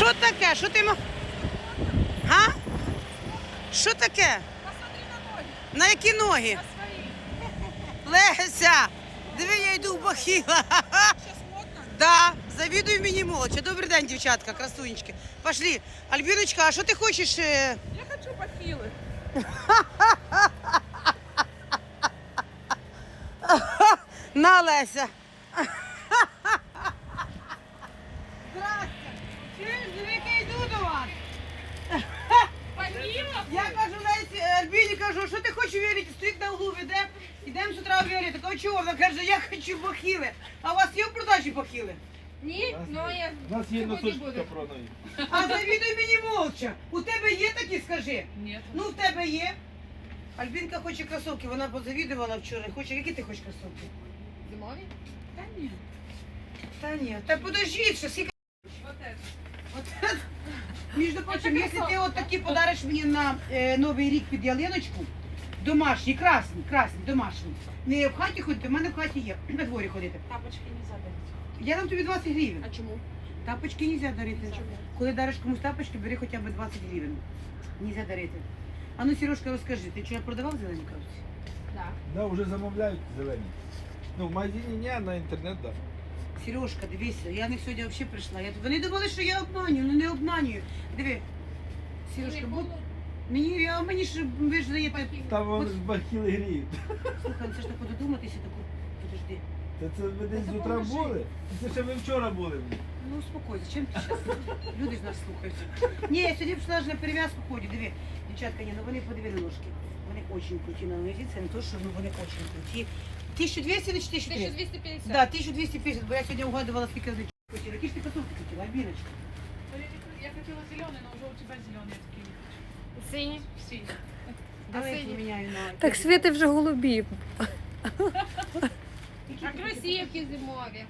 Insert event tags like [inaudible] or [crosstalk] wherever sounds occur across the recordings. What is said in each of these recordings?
Що таке? Що ти ма? Га? Що таке? На ноги, На які ноги? Леся! Диви, я йду в бахіла. Да, завідуй мені молодче. Добрий день, дівчатка, красунечки. Пошли. Альбіночка, а що ти хочеш? е? Я хочу бахилы. [laughs] На, Леся. Здрасте. Чуєш, диви, я йду до вас. Бахилов? Я кажу Лесі, Альбіні що ти вірити? Стоїть на углу, веде. Ідемо з утра вірити. Такого чого? Вона каже, я хочу бахіли. А у вас є в продажі бахіли? Ні, но я У нас є сьогодні носочки буду. капронові. А завідуй мені молча. У тебе є такі, скажи? Нет. Ну, в тебе є. Альбінка хоче кросовки, вона позавідувала вчора. Хоче, які ти хочеш кросовки? Зимові? Та ні. Та ні, та подожди, ще скільки. Это. От, між прочим, якщо ти от такі подариш мені на е, Новий рік під ялиночку, домашні, красні, красні, домашні. Не в хаті ходити, в мене в хаті є, на дворі ходити. Тапочки не задать. Я дам тобі 20 гривень. А чому? Тапочки не можна дарити. Чому? Коли дариш комусь тапочки, бери хоча б 20 гривень. Нельзя дарити. А ну, Сережка, розкажи, ти вчора продавав зелені кравці? Да. Да, вже замовляють зелені. Ну, в магазині ні, а на інтернет, да. Сережка, дивися, я не сьогодні взагалі прийшла. Я... Вони думали, що я обманюю, ну не обманюю. Диви, Сережка, будь... Мені, а мені ж ви ж даєте. Там вони ж бахіли гріють. Слухай, ну це ж тако додуматися, таку. Подожди. Та це ви десь з утра поможи. були? Це ще ви вчора були. Ну успокойся, чим ти зараз? Люди ж нас слухають. Ні, я сьогодні пішла ж на перев'язку ході. Диви, дівчатка, ні, ну вони подивили ножки. Вони дуже круті на нозі, це не то, що ну, вони дуже круті. 1200 чи 1300? 1250. Да, 1250, бо я сьогодні угадувала, скільки вони хотіли. Які ж ти кросовки хотіла, Альбіночка? Ну, Я Я хотела зеленый, но уже у тебя зеленые такие. Сині. Синие. Давай я сині? поміняю на... Так світи вже голубі. Які А ти кросівки зимові.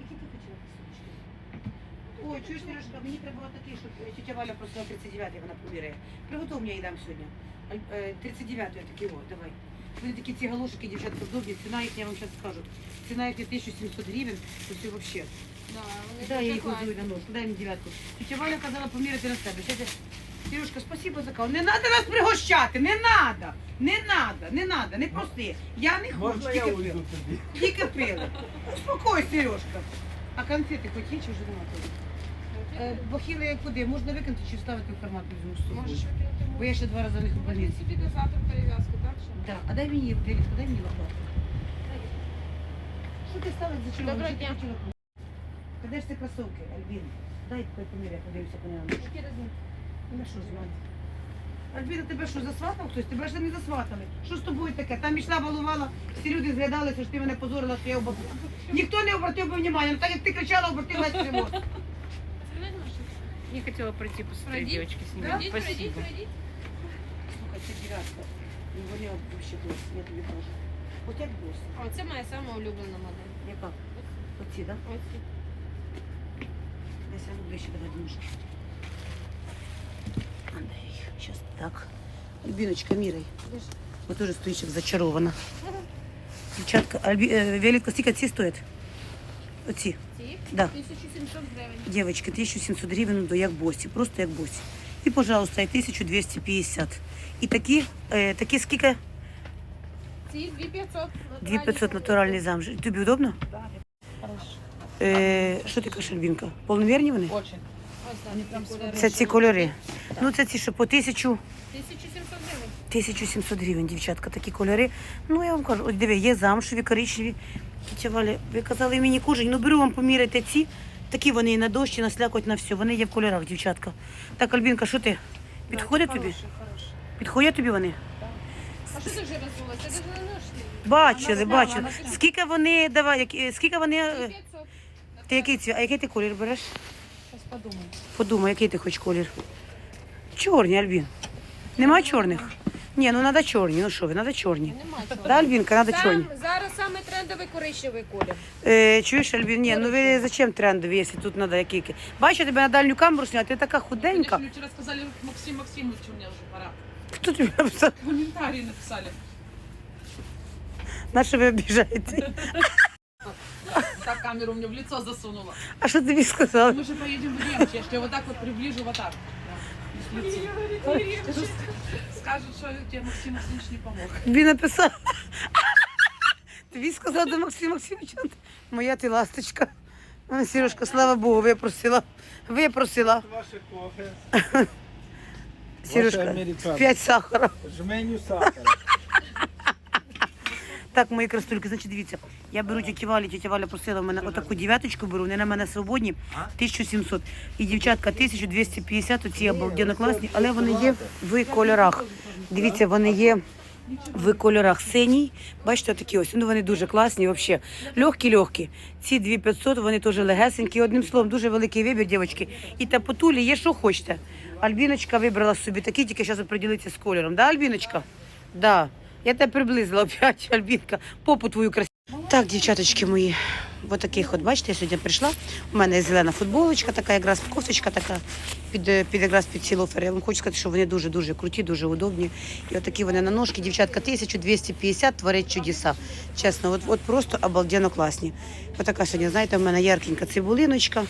Які ти хотіла кросовочки? Ой, чуєш, Сережка, мені треба було такі, щоб е, тетя Валя просила 39-й, вона поміряє. Приготов мені я їй дам сьогодні. Е, 39-й такі, о, давай. Вони такі ці галошики, дівчатка, вдобні, ціна їхня, я вам зараз скажу. Ціна їхня 1700 гривень, то все вообще. Да, вони Да, я дуже їх класні. на нож, дай мені дев'ятку. Тетя Валя казала поміряти на себе. Сядя, Сережка, спасибо за каву. Не треба нас пригощати, не треба, не треба, не треба, не прости. Я не хочу, Можна я тільки пили. уйду тоді? Тільки пили. Успокойся, Сережка. А конфети хоч є чи вже немає? Е, Бахіли куди? Можна викинути чи вставити в карман візьму з собою? Можеш викинути Бо я ще два рази Возьми больниці. собі до завтра перев'язку, так що? Да. А дай мені, Велітка, дай мені лопату. Що ти ставиш за червону? Доброго дня. де ж ти кросовки, Альбін? Дай такой поміряй, подивимося по ньому. Які розміри? Ну що знати? Альбіна, тебе що, засватав хтось? Тебе ж не засватали. Що з тобою таке? Там йшла, балувала, всі люди зглядалися, що ти мене позорила, що я обо- Ніхто не обратив би внимання. Ну так як ти кричала, обратив весь живот. Я хотіла пройти посмотреть Пройди. девочки с ними. Пройдіть, пройдіть, Спасибо. Слухай, це дев'ятка. Ну, вони вообще клас, я тобі кажу. От як бос. О, це моя сама улюблена модель. Яка? Оці, да? Ось ці. Десь я ближче давай немножко. Андрій, зараз так. Альбіночка, міряй. Бо теж стоїть зачарована. Дівчатка, Альбі... е, Віолетка, скільки ці стоять? Оці. Ці? Да. 1700 гривень. Дівчатки, 1700 гривень, ну, як босі, просто як босі. І, пожалуйста, і 1250. І такі, е, такі скільки? Ці 2500. 2500 натуральний замш. Тобі удобно? Да, хорошо. Е, що ти кажеш, Альбінка? Повномірні вони? Очень. Це ці кольори. Ну, це ці, що по 1000, 1700 гривень. 1700 гривень, дівчатка, такі кольори. Ну, я вам кажу, ось диви, є замшеві, коричневі. Валя, ви казали мені кожен, ну беру вам поміряйте ці. Такі вони і на дощ, і на слякоть, на все. Вони є в кольорах, дівчатка. Так, Альбінка, що ти? Підходять тобі? Підходять тобі вони? А що ти вже? Це не. Бачили, бачили. Скільки вони, давай, які- скільки вони, е, 500. ти який, ці- а який ти колір береш? Зараз подумаю. Подумай, який ти хочеш колір. Чорні, Альбін. Нема чорних? Ні, ну треба чорні. Ну що ви, треба чорні. Нема чого. Да, Альбінка, треба чорні. Зараз саме трендовий коричневий колір. Е, чуєш, Альбін, ні, ну ви зачем трендові, якщо тут треба які? Бачу тебе на дальню камеру зняти, ти така худенька. Мне вчера сказали, Максим Максимович, у меня уже пора. Хто тобі написав? Комментарии написали. На що ви обіжаєте? [laughs] Так камеру мне в лицо засунула. А що тобі сказали? Мы же поедем в Ремчи, я ж тебя вот так вот приближу, вот так. Прям, с лицом. Скажут, что тебе Максим Максимович не помог. Тобі написав. [laughs] Тобі сказав до Максима Максимовича. Моя ти ласточка. Ну, Сережка, слава Богу, випросила. Випросила. Ваше кофе. [laughs] Сережка, американка. п'ять сахара. Жменю сахара. Так, мої крастульки, значить, дивіться, я беру тіті Валі, тітя Валя просила в мене отаку дев'яточку беру, вони на мене свободні, 1700. І дівчатка 1250, оці обалденно класні, але вони є в кольорах. Дивіться, вони є в кольорах синій. Бачите, такі ось. Ну вони дуже класні, взагалі. Легкі-легкі. Ці 2500, вони теж легесенькі. Одним словом, дуже великий вибір, дівчатки. І та потулі є, що хочете. Альбіночка вибрала собі такі, тільки зараз приділиться з кольором. Да, Альбіночка? Да. Я тебе приблизила [laughs] опять, Альбінка. Попу твою красиву. Так, дівчаточки мої, от таких от, бачите, я сьогодні прийшла. У мене зелена футболочка, така якраз кофточка така, під, під якраз під ці лофери. Я вам хочу сказати, що вони дуже-дуже круті, дуже удобні. І от вони на ножки. Дівчатка 1250 творять чудеса. Чесно, от, от просто обалденно класні. Отака сьогодні, знаєте, в мене яркенька цибулиночка.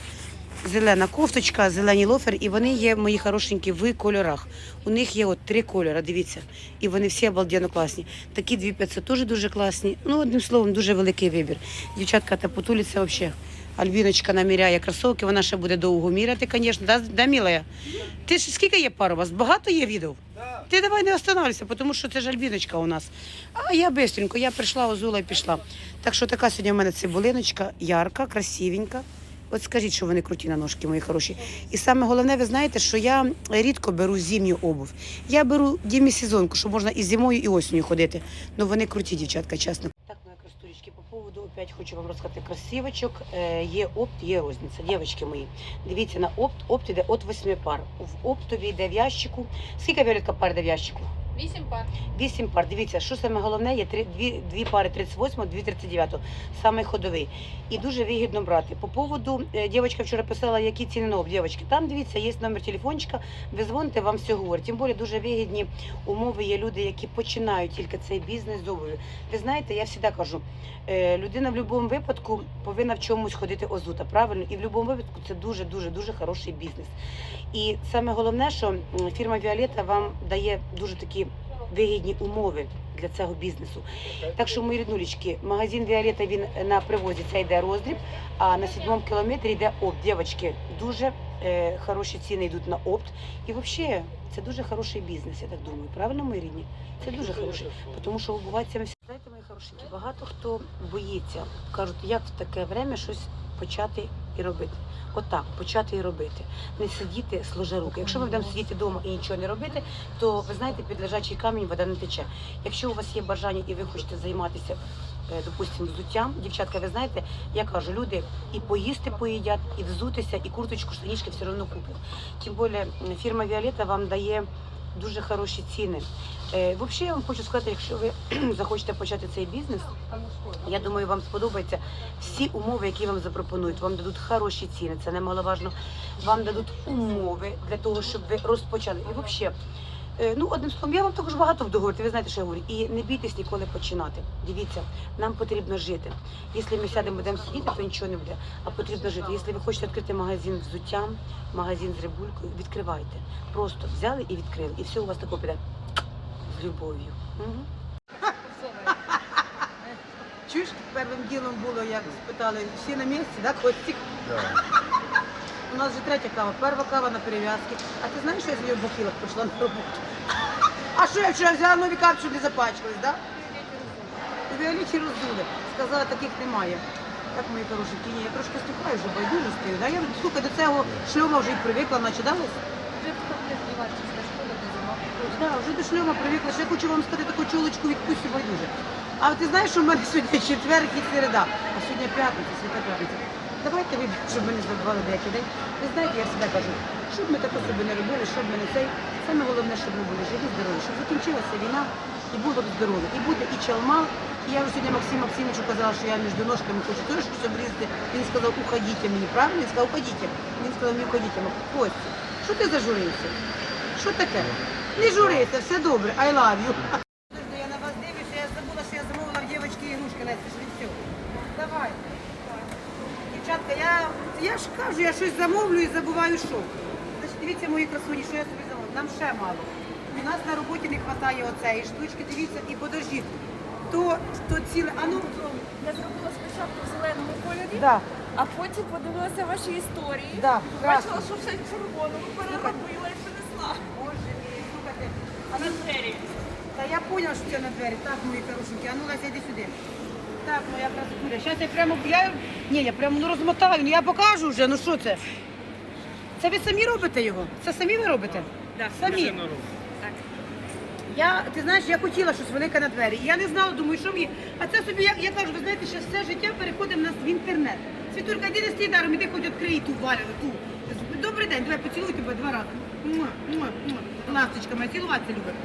Зелена кофточка, зелені лофери, і вони є мої хорошенькі в кольорах. У них є от три кольори, дивіться. І вони всі обалденно класні. Такі 2500 теж дуже класні. Ну, одним словом, дуже великий вибір. Дівчатка та потуліться взагалі. Альбіночка наміряє кросовки, вона ще буде довго міряти, звісно. Да, да, милая? Ти ж скільки є пар у вас? Багато є відео? Да. Ти давай не останавливайся, тому що це ж Альбіночка у нас. А я бистренько, я прийшла, озула і пішла. Так що така сьогодні в мене цибулиночка, ярка, красивенька. От скажіть, що вони круті на ножки, мої хороші. І саме головне, ви знаєте, що я рідко беру зимню обув. Я беру демісезонку, що можна і зимою, і осінню ходити. Ну вони круті, дівчатка, чесно. Так, мої красулечки, по поводу опять хочу вам розказати красивочок. Е, є опт, є розниця. Дівчатки мої, дивіться на опт. Опт іде от 8 пар. В оптові йде в ящику. Скільки Віолетка пар йде в ящику? Вісім пар. Вісім пар. Дивіться, що саме головне, є три, дві, дві пари 38, дві 39, саме ходовий. І дуже вигідно брати. По поводу, е, дівчинка вчора писала, які ціни на об, дівчатки. Там, дивіться, є номер телефончика, ви дзвоните, вам все говорять. Тим більше дуже вигідні умови є люди, які починають тільки цей бізнес з обуві. Ви знаєте, я завжди кажу, е, людина в будь-якому випадку повинна в чомусь ходити озута, правильно? І в будь-якому випадку це дуже-дуже дуже хороший бізнес. І саме головне, що фірма Віолета вам дає дуже такі вигідні умови для цього бізнесу. Так що, мої ріднулечки, магазин Віолета він на привозі це йде роздріб, а на сьомому кілометрі йде опт. Дівчатки, дуже е, хороші ціни йдуть на опт. І взагалі це дуже хороший бізнес, я так думаю. Правильно, мої рідні? Це дуже хороший. Тому що обуватися всі. Знаєте, мої хорошенькі, багато хто боїться, кажуть, як в таке время щось почати і робити. Отак, почати і робити. Не сидіти сложа руки. Якщо ми будемо сидіти вдома і нічого не робити, то ви знаєте, під лежачий камінь вода не тече. Якщо у вас є бажання і ви хочете займатися, е, допустимо, взуттям, дівчатка, ви знаєте, я кажу, люди і поїсти поїдять, і взутися, і курточку, штанішки все одно куплять. Тим більше фірма Віолета вам дає дуже хороші ціни. Е, Взагалі, я вам хочу сказати, якщо ви [clears throat] захочете почати цей бізнес, я думаю, вам сподобаються всі умови, які вам запропонують. Вам дадуть хороші ціни, це немаловажно. Вам дадуть умови для того, щоб ви розпочали. І взагалі, ну одним словом, я вам також багато буду говорити. Ви знаєте, що я говорю. І не бійтесь ніколи починати. Дивіться, нам потрібно жити. Якщо ми сядемо, будемо сидіти, то нічого не буде. А потрібно жити. Якщо ви хочете відкрити магазин взуттям, магазин з рибулькою, відкривайте. Просто взяли і відкрили. І все у вас таке піде з любов'ю. Угу. Чуєш, першим ділом було, як спитали, всі на місці, да, Костік? У нас вже третя кава, перша кава на перев'язки. А ти знаєш, що я з нею в бахілах прийшла на роботу? А що я вчора взяла нові капчі, не запачкались, да? У Віоліті роздули. Сказала, таких немає. Так, мої хороші ні, я трошки стухаю, вже байдуже стою. Да? Я слухай, до цього шльома вже й привикла, наче далась. Вже. Да, вже до шльома привикла. Ще хочу вам сказати таку чолочку відпустю байдуже. А ти знаєш, що в мене сьогодні четвер і середа, а сьогодні п'ятниця, свята п'ятниця. Давайте ви, щоб ми не забували деякий день. Ви знаєте, я завжди кажу, щоб ми таке собі не робили, щоб ми не цей. Саме головне, щоб ми були живі, здорові, щоб закінчилася війна і було б здоров'я. І буде і чалма. І я вже сьогодні Максиму Максимовичу казала, що я між ножками хочу теж щось обрізати. Він сказав, уходіть мені, правильно? Він сказав, уходіть. Він сказав, не уходіть. Я кажу, Костя, що ти зажурився? Що таке? Не журися, все добре, I love you. Я на вас дивлюся, я забула, що я замовила в дівчинки ігрушки, Леся, що все. Давай. я щось замовлю і забуваю, що. Значить, дивіться, мої красуні, що я собі замовлю. Нам ще мало. У нас на роботі не вистачає оцеї штучки, дивіться, і подождіть. То, то ціле, а ну, Я зробила спочатку в зеленому кольорі, да, а потім подивилася ваші історії. да, Бачила, що все в червоному переробила і принесла. Боже мій, слухайте. А на двері. Та я поняла, що це на двері. Так, мої хорошенькі, а ну Леся, йди сюди. Так, моя красотуля. Зараз я прямо, я, ні, я прямо ну, розмотаю, ну я покажу вже, ну що це? Це ви самі робите його? Це самі ви робите? Так. Самі. Я, ти знаєш, я хотіла щось велике на двері. І я не знала, думаю, що мені. А це собі, я, я кажу, ви знаєте, що все життя переходимо в нас в інтернет. Світулька, йди не стій даром, іди хоч відкрий ту валяну, ту. Добрий день, давай поцілуй тебе два рази. Муа, муа, муа. Ласточка моя, цілуватися любить.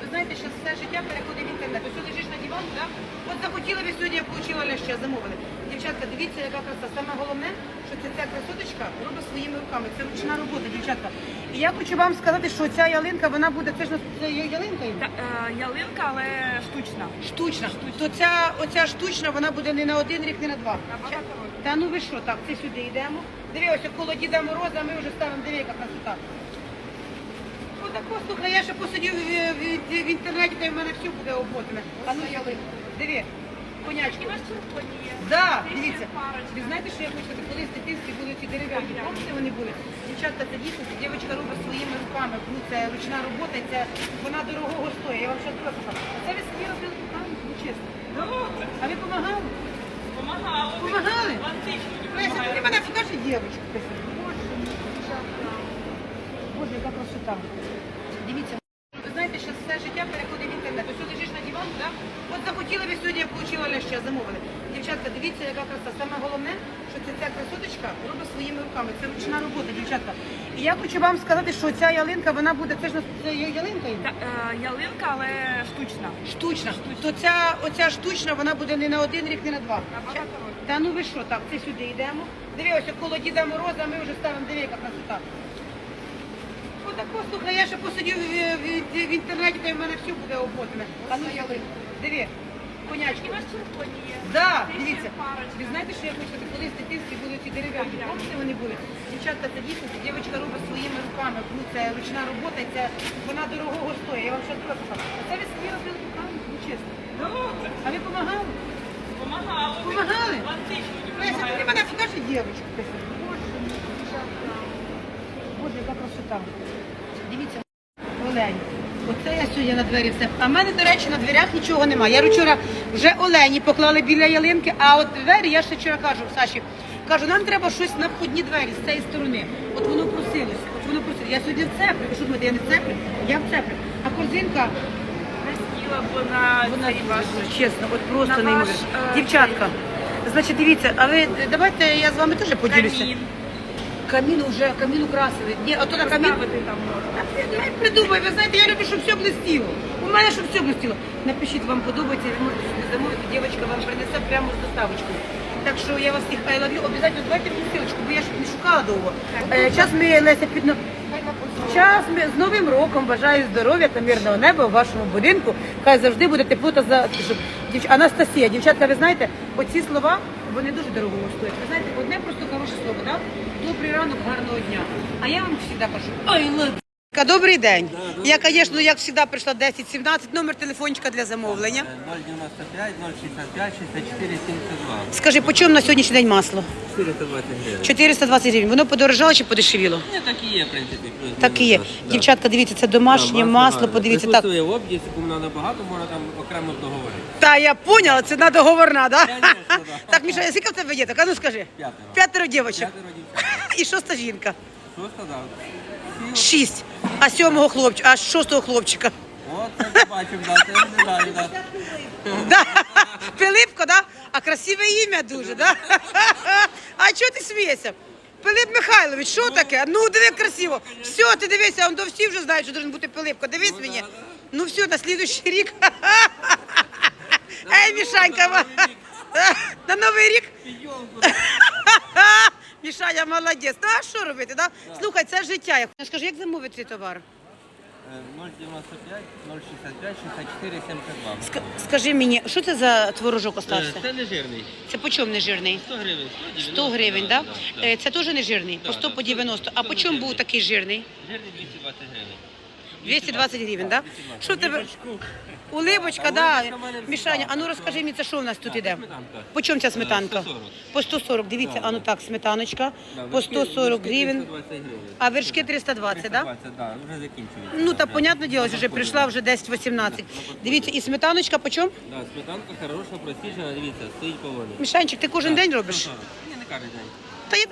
Ви знаєте, що все життя переходить в інтернет. Ось лежиш на дивану, так? От захотіла ви сьогодні, я отримала ляща, замовили. Дівчатка, дивіться, яка краса. Саме головне, що це ця красоточка робить своїми руками. Це ручна робота, дівчатка. І я хочу вам сказати, що ця ялинка, вона буде, це ж це є ялинка. Та, е, ялинка, але штучна. Штучна. То ця оця штучна, вона буде не на один рік, не на два. Набагато років. Та ну ви що, так, це сюди йдемо. Диви, ось коло Діда Мороза ми вже ставимо, диви, яка красота. Отако, слухай, я ще посидів в, в, в інтернеті, де в мене все буде оботане. А ну я диви, конячки. І ваш червоні є. Да, дивіться. Ви знаєте, що я хочу сказати? Колись в дитинстві були ці дерев'яні. Пам'ятаєте, вони були? Дівчатка, це дійсно, це дівчинка робить своїми руками. Ну, це ручна робота, і це вона дорогого стоїть. Я вам ще скажу. Це ви самі робили руками, ну чесно. А ви допомагали? Помагала. Помагали? Леся, ти мене покажи дівчинку. Боже, яка красота. Дивіться. Ви знаєте, що все життя переходить в інтернет. Ось ти лежиш на дивану, так? От захотіли ви сьогодні, я ляща, замовили. Дівчатка, дивіться, яка краса. Саме головне, що це ця красоточка робить своїми руками. Це ручна робота, дівчатка. І я хочу вам сказати, що ця ялинка, вона буде, це ж на- це є ялинка? Та, е, ялинка, але штучна. Штучна. То ця, оця штучна, вона буде не на один рік, не на два. Набагато років. Та ну ви що, так, це сюди йдемо. Диви, ось коло Діда Мороза ми вже ставимо, диви, яка красота. Отако, слухай, я ще посидів в, в, в інтернеті, де в мене все буде оботане. А ну я диви, є. Да, дивіться. Ви знаєте, що я хочу сказати? Колись в дитинстві були ці дерев'яні. Пам'ятаєте, вони були? Дівчатка, це дійсно, це дівчинка робить своїми руками. Ну, це ручна робота, це вона дорогого стоїть. Я вам ще скажу. А це ви самі робили руками, ну чесно. А ви допомагали? Помагала. Помагали? Леся, ти мене покажи дівчинку. Боже. Боже, яка красота. Оце я сьогодні на двері все. А в мене, до речі, на дверях нічого немає. Я вчора вже олені поклали біля ялинки, а от двері я ще вчора кажу Саші. Кажу, нам треба щось на входні двері з цієї сторони. От воно просилося. От воно просилося. Я сьогодні в цеплі. Ви що думаєте, я не в цеплі? Я в цеплі. А корзинка, на вона цей ваш чесно, от просто На неймовірно. ваш, е, Дівчатка, значить, дивіться, а ви давайте я з вами теж поділюся. камін. Камін вже, камін украсили. Ні, а то на камін. Там можна. Придумай, ви знаєте, я люблю, щоб все блистіло. У мене щоб все блистіло. Напишіть, вам подобається, ви можете собі замовити, дівчинка вам принесе прямо з доставочкою. Так що я вас всіх I love you. Обов'язково давайте мені силочку, бо я ж не шукала довго. Е, час ми, Леся, підно... Час ми з Новим роком бажаю здоров'я та мирного неба у вашому будинку. Хай завжди буде тепло та за щоб- Дівч... Анастасія, дівчатка, ви знаєте, оці слова вони дуже дорого стоять. Ви знаєте, одне просто хороше слово, так? Добрий ранок, гарного дня. А я вам завжди кажу, I love you. Добрий день. Я, звісно, як завжди, прийшла 10-17, номер телефончика для замовлення. 095 065 64 72. Скажи, по чому на сьогоднішній день масло? 420 гривень. 420 гривень. Воно подорожало чи подешевіло? Ні, так і є, в принципі. Так і є. да. Дівчатка, дивіться, це домашнє Да, масло, гарне. подивіться так. Присутствує в обді, кому набагато, можна там окремо договорити. Та я поняла, ціна договорна, да? Конечно, да. [laughs] Так, Міша, скільки в тебе є? Так, а ну скажи. П'ятеро. П'ятеро дівчаток. П'ятеро. [laughs] І шоста жінка. Що сказав? Шість. А сьомого хлопчика, а шостого хлопчика. От це побачив, да, це не знаю, да. [laughs] Да? Пилипко, да? А красиве ім'я дуже, да? [laughs] А чого ти смієшся? Пилип Михайлович, що таке? Ну, диви красиво. Все, ти дивися, он до всі вже знають, що должен бути Пилипко. Дивись мені. Ну все, на слідуючий рік. [laughs] Ей, Мішанька, на новий рік. Мішаня молодець. Ну а що робити? Да? Слухай, це життя. Я скажу, як замовити цей товар? 095, 065, 64, 72. Ск- скажи мені, що це за творожок Е, остався? Це не жирний. Це по чому не жирний? 100 гривень. 100 гривень, да? да. Е, Це теж не жирний, по 100 да, по 90. А по чому був такий жирний? Жирний 220 гривень. 220 гривень, да? Що в тебе? Улибочка, Так, да. Мішаня, а ну розкажи мені, це що в нас тут Так, іде? По чому ця сметанка? 140. По 140, дивіться, а ну так, сметаночка, по 140 гривень, а вершки 320, да? 320, да, вже закінчується. Ну, та Вже. понятне діло, вже прийшла вже 10-18. Дивіться, і сметаночка по чому? Да, сметанка хороша, просіжена, дивіться, стоїть поволі. Мішанчик, ти кожен день робиш? Ні, не кожен день. Та я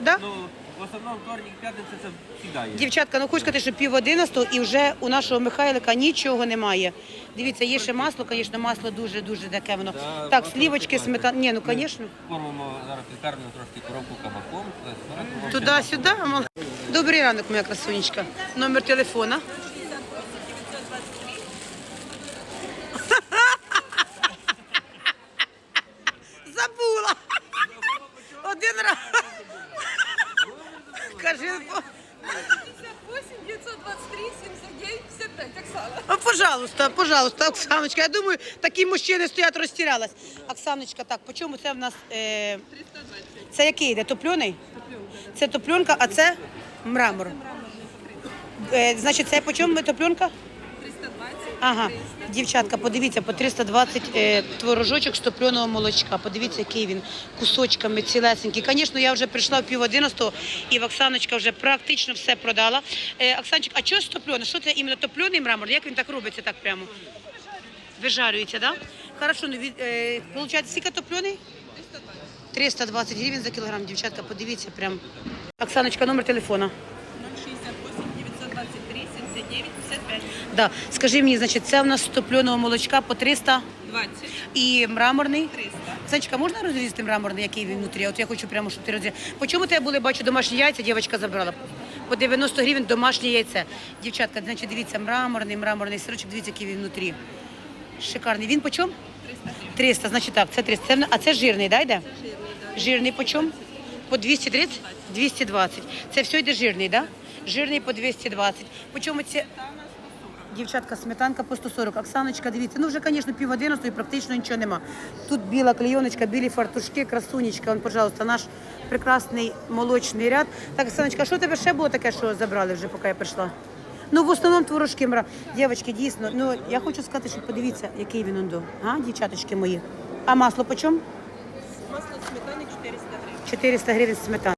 Да? Ну, в основному вторник, п'ятниця це сідає. Дівчатка, ну хочу сказати, що пів одинадцятого і вже у нашого Михайлика нічого немає. Дивіться, є ще масло, звісно, масло дуже-дуже таке воно. Да, Так, масло слівочки, сметана. Ні, ну звісно. Кормимо зараз підкармлюємо трошки коробку кабаком. це 40 гривень. Туди-сюди. Добрий ранок, моя красунечка. Номер телефона. Оксана. Пожалуйста, пожалуйста, Оксаночка. Я думаю, такі мужчини стоять, розтірялась. Оксаночка, так, по чому це в нас? Е... Це який йде? Топлений? Це топленка, а це мрамор. Е, значить, це по чому топленка? 320. Ага, дівчатка, подивіться, по 320 е, творожочок з топленого молочка. Подивіться, який він кусочками цілесенький. Звісно, я вже прийшла в пів одинадцятого, і в Оксаночка вже практично все продала. Е, Оксанчик, а що з топлене? Що це іменно топлений мрамор? Як він так робиться так прямо? Вижарюється, так? Да? Хорошо, ну від, е, виходить, скільки топлений? 320 гривень за кілограм, дівчатка, подивіться прям. Оксаночка, номер телефона. Да. Скажи мені, значить, це в нас з топленого молочка по 300 20 і мраморний. 300. Санечка, можна розрізати мраморний, який він внутрі? От я хочу прямо, щоб ти розрізала. По чому тебе були, бачу, домашні яйця, дівчинка забрала? По 90 гривень домашнє яйце. Дівчатка, значить, дивіться, мраморний, мраморний сирочок, дивіться, який він внутрі. Шикарний. Він по чому? 300, значить так, це 300. Це, а це жирний, да, йде? Жирний по чому? По 230? 220. Це все йде жирний, да? Жирний по 220. По чому це? Дівчатка, сметанка по 140. Оксаночка, дивіться, ну вже, звісно, пів одинадцятої практично нічого нема. Тут біла клейоночка, білі фартушки, красунечка. Он, пожалуйста, наш прекрасний молочний ряд. Так, Оксаночка, що у тебе ще було таке, що забрали вже, поки я прийшла? Ну, в основному творожки мра. Дівчатки, дійсно, ну я хочу сказати, що подивіться, який він ондо. А, дівчаточки мої. А масло по чому? Масло сметани 400 гривень. 400 гривень сметана.